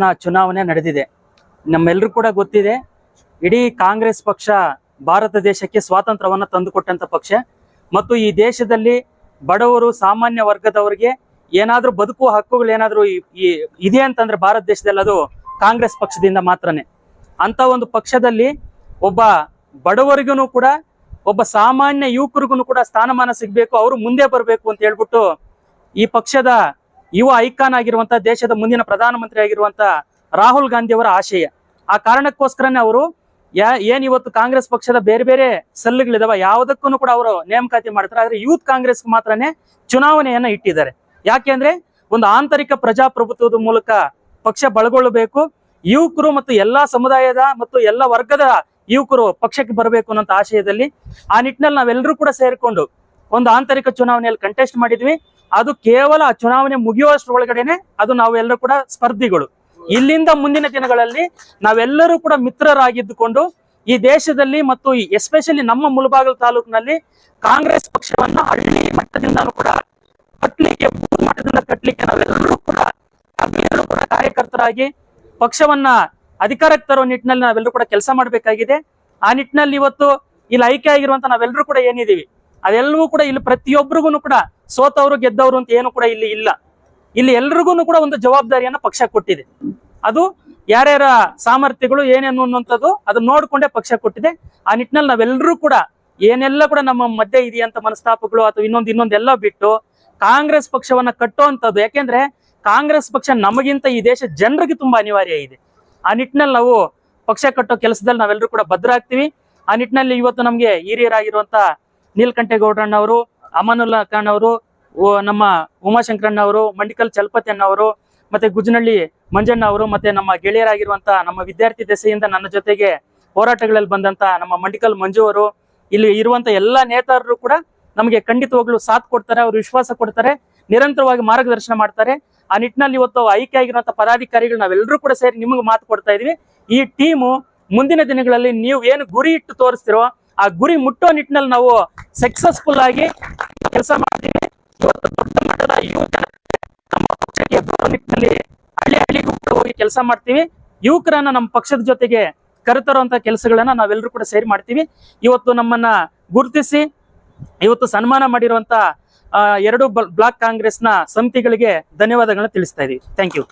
ನ ಚುನಾವಣೆ ನಡೆದಿದೆ. ನಮ್ಮೆಲ್ಲರೂ ಕೂಡ ಗೊತ್ತಿದೆ, ಇಡೀ ಕಾಂಗ್ರೆಸ್ ಪಕ್ಷ ಭಾರತ ದೇಶಕ್ಕೆ ಸ್ವಾತಂತ್ರ್ಯವನ್ನ ತಂದುಕೊಟ್ಟಂತ ಪಕ್ಷ. ಮತ್ತು ಈ ದೇಶದಲ್ಲಿ ಬಡವರು, ಸಾಮಾನ್ಯ ವರ್ಗದವರಿಗೆ ಏನಾದ್ರೂ ಬದುಕುವ ಹಕ್ಕುಗಳು ಏನಾದ್ರೂ ಇದೆ ಅಂತಂದ್ರೆ ಭಾರತ ದೇಶದಲ್ಲಿ ಅದು ಕಾಂಗ್ರೆಸ್ ಪಕ್ಷದಿಂದ ಮಾತ್ರನೇ. ಅಂತ ಒಂದು ಪಕ್ಷದಲ್ಲಿ ಒಬ್ಬ ಬಡವರಿಗೂ ಕೂಡ, ಒಬ್ಬ ಸಾಮಾನ್ಯ ಯುವಕರಿಗೂ ಕೂಡ ಸ್ಥಾನಮಾನ ಸಿಗಬೇಕು, ಅವರು ಮುಂದೆ ಬರಬೇಕು ಅಂತ ಹೇಳ್ಬಿಟ್ಟು ಈ ಪಕ್ಷದ ಯುವ ಐಕಾನ್ ಆಗಿರುವಂತಹ ದೇಶದ ಮುಂದಿನ ಪ್ರಧಾನಮಂತ್ರಿ ಆಗಿರುವಂತ ರಾಹುಲ್ ಗಾಂಧಿ ಅವರ ಆಶಯ. ಆ ಕಾರಣಕ್ಕೋಸ್ಕರನೇ ಅವರು ಯಾ, ಏನ್ ಇವತ್ತು ಕಾಂಗ್ರೆಸ್ ಪಕ್ಷದ ಬೇರೆ ಬೇರೆ ಸಲ್ಲುಗಳಿದಾವ ಯಾವುದಕ್ಕೂ ಕೂಡ ಅವರು ನೇಮಕಾತಿ ಮಾಡ್ತಾರೆ. ಆದ್ರೆ ಯೂತ್ ಕಾಂಗ್ರೆಸ್ ಮಾತ್ರನೇ ಚುನಾವಣೆಯನ್ನ ಇಟ್ಟಿದ್ದಾರೆ. ಯಾಕೆಂದ್ರೆ ಒಂದು ಆಂತರಿಕ ಪ್ರಜಾಪ್ರಭುತ್ವದ ಮೂಲಕ ಪಕ್ಷ ಬಳಗೊಳ್ಳಬೇಕು ಯುವಕರು ಮತ್ತು ಎಲ್ಲಾ ಸಮುದಾಯದ ಮತ್ತು ಎಲ್ಲ ವರ್ಗದ ಯುವಕರು ಪಕ್ಷಕ್ಕೆ ಬರಬೇಕು ಅನ್ನೋ ಆಶಯದಲ್ಲಿ ಆ ನಿಟ್ಟಿನಲ್ಲಿ ನಾವೆಲ್ಲರೂ ಕೂಡ ಸೇರಿಕೊಂಡು ಒಂದು ಆಂತರಿಕ ಚುನಾವಣೆಯಲ್ಲಿ ಕಂಟೆಸ್ಟ್ ಮಾಡಿದ್ವಿ. ಅದು ಕೇವಲ ಚುನಾವಣೆ ಚುನಾವಣೆ ಮುಗಿಯುವಷ್ಟರೊಳಗಡೆನೆ ಅದು ನಾವೆಲ್ಲರೂ ಕೂಡ ಸ್ಪರ್ಧಿಗಳು. ಇಲ್ಲಿಂದ ಮುಂದಿನ ದಿನಗಳಲ್ಲಿ ನಾವೆಲ್ಲರೂ ಕೂಡ ಮಿತ್ರರಾಗಿದ್ದುಕೊಂಡು ಈ ದೇಶದಲ್ಲಿ ಮತ್ತು ಎಸ್ಪೆಷಲಿ ನಮ್ಮ ಮುಳಬಾಗಲ್ ತಾಲೂಕಿನಲ್ಲಿ ಕಾಂಗ್ರೆಸ್ ಪಕ್ಷವನ್ನ ಹಳ್ಳಿ ಮಟ್ಟದಿಂದಲೂ ಕೂಡ ಕಟ್ಟಲಿಕ್ಕೆ ಮಟ್ಟದಿಂದ ಕಟ್ಟಲಿಕ್ಕೆ ನಾವೆಲ್ಲರೂ ಕೂಡ ಕೂಡ ಕಾರ್ಯಕರ್ತರಾಗಿ ಪಕ್ಷವನ್ನ ಅಧಿಕಾರಕ್ಕೆ ತರೋ ನಿಟ್ಟಿನಲ್ಲಿ ನಾವೆಲ್ಲರೂ ಕೂಡ ಕೆಲಸ ಮಾಡಬೇಕಾಗಿದೆ. ಆ ನಿಟ್ಟಿನಲ್ಲಿ ಇವತ್ತು ಇಲ್ಲಿ ಆಯ್ಕೆ ಆಗಿರುವಂತ ನಾವೆಲ್ಲರೂ ಕೂಡ ಏನಿದೀವಿ ಅದೆಲ್ಲವೂ ಕೂಡ ಇಲ್ಲಿ ಪ್ರತಿಯೊಬ್ಬರಿಗೂ ಕೂಡ ಸೋತವರು, ಗೆದ್ದವರು ಅಂತ ಏನು ಕೂಡ ಇಲ್ಲಿ ಇಲ್ಲ. ಇಲ್ಲಿ ಎಲ್ರಿಗೂ ಕೂಡ ಒಂದು ಜವಾಬ್ದಾರಿಯನ್ನ ಪಕ್ಷ ಕೊಟ್ಟಿದೆ. ಅದು ಯಾರ್ಯಾರ ಸಾಮರ್ಥ್ಯಗಳು ಏನೇನು ಅನ್ನುವಂಥದ್ದು ಅದನ್ನ ನೋಡ್ಕೊಂಡೇ ಪಕ್ಷ ಕೊಟ್ಟಿದೆ. ಆ ನಿಟ್ಟಿನಲ್ಲಿ ನಾವೆಲ್ಲರೂ ಕೂಡ ಏನೆಲ್ಲ ಕೂಡ ನಮ್ಮ ಮಧ್ಯೆ ಇದೆಯಂತ ಮನಸ್ತಾಪಗಳು ಅಥವಾ ಇನ್ನೊಂದು ಇನ್ನೊಂದೆಲ್ಲ ಬಿಟ್ಟು ಕಾಂಗ್ರೆಸ್ ಪಕ್ಷವನ್ನ ಕಟ್ಟುವಂಥದ್ದು. ಯಾಕೆಂದ್ರೆ ಕಾಂಗ್ರೆಸ್ ಪಕ್ಷ ನಮಗಿಂತ ಈ ದೇಶ ಜನರಿಗೆ ತುಂಬಾ ಅನಿವಾರ್ಯ ಇದೆ. ಆ ನಿಟ್ಟಿನಲ್ಲಿ ನಾವು ಪಕ್ಷ ಕಟ್ಟೋ ಕೆಲಸದಲ್ಲಿ ನಾವೆಲ್ಲರೂ ಕೂಡ ಭದ್ರ ಆಗ್ತೀವಿ ಆ ನಿಟ್ಟಿನಲ್ಲಿ ಇವತ್ತು ನಮ್ಗೆ ಹಿರಿಯರಾಗಿರುವಂತ ನೀಲ್ಕಂಠೇಗೌಡರಣ್ಣವರು ಅಮನುಲ್ಲಾ ಖಾನ್ ಅವರು ನಮ್ಮ ಉಮಾಶಂಕರಣ್ಣ ಅವರು, ಮಂಡಿಕಲ್ ಚಲಪತಿ ಅಣ್ಣವರು ಮತ್ತೆ ಗುಜನಳ್ಳಿ ಮಂಜಣ್ಣ ಅವರು, ಮತ್ತೆ ನಮ್ಮ ಗೆಳೆಯರಾಗಿರುವಂತ ನಮ್ಮ ವಿದ್ಯಾರ್ಥಿ ದೆಸೆಯಿಂದ ನನ್ನ ಜೊತೆಗೆ ಹೋರಾಟಗಳಲ್ಲಿ ಬಂದಂತ ನಮ್ಮ ಮಂಡಿಕಲ್ ಮಂಜು ಅವರು, ಇಲ್ಲಿ ಇರುವಂತ ಎಲ್ಲಾ ನೇತಾರರು ಕೂಡ ನಮಗೆ ಖಂಡಿತವಾಗ್ಲೂ ಸಾಥ್ ಕೊಡ್ತಾರೆ, ಅವರು ವಿಶ್ವಾಸ ಕೊಡ್ತಾರೆ, ನಿರಂತರವಾಗಿ ಮಾರ್ಗದರ್ಶನ ಮಾಡ್ತಾರೆ. ಆ ನಿಟ್ಟಿನಲ್ಲಿ ಇವತ್ತು ಆಯ್ಕೆ ಆಗಿರುವಂತ ಪದಾಧಿಕಾರಿಗಳು ನಾವೆಲ್ಲರೂ ಕೂಡ ಸೇರಿ ನಿಮಗೆ ಮಾತು ಕೊಡ್ತಾ ಇದೀವಿ. ಈ ಟೀಮು ಮುಂದಿನ ದಿನಗಳಲ್ಲಿ ನೀವು ಏನು ಗುರಿ ಇಟ್ಟು ತೋರಿಸ್ತಿರೋ, ಆ ಗುರಿ ಮುಟ್ಟೋ ನಿಟ್ಟಿನಲ್ಲಿ ನಾವು ಸಕ್ಸಸ್ಫುಲ್ ಆಗಿ ಕೆಲಸ ಮಾಡ್ತೀವಿ ಇವತ್ತು ದೊಡ್ಡ ಮಟ್ಟದ ನಮ್ಮ ಪಕ್ಷಕ್ಕೆ ಬರೋ ನಿಟ್ಟಿನಲ್ಲಿ ಹಳ್ಳಿ ಹಳ್ಳಿಗೂ ಹೋಗಿ ಕೆಲಸ ಮಾಡ್ತೀವಿ. ಯುವಕರನ್ನ ನಮ್ಮ ಪಕ್ಷದ ಜೊತೆಗೆ ಕರೆತರುವಂತ ಕೆಲಸಗಳನ್ನ ನಾವೆಲ್ಲರೂ ಕೂಡ ಸೇರಿ ಮಾಡ್ತೀವಿ. ಇವತ್ತು ನಮ್ಮನ್ನ ಗುರುತಿಸಿ, ಇವತ್ತು ಸನ್ಮಾನ ಮಾಡಿರುವಂತ ಎರಡು ಬ್ಲಾಕ್ ಕಾಂಗ್ರೆಸ್ನ ಸಮಿತಿಗಳಿಗೆ ಧನ್ಯವಾದಗಳನ್ನ ತಿಳಿಸ್ತಾ ಇದೀವಿ. Thank you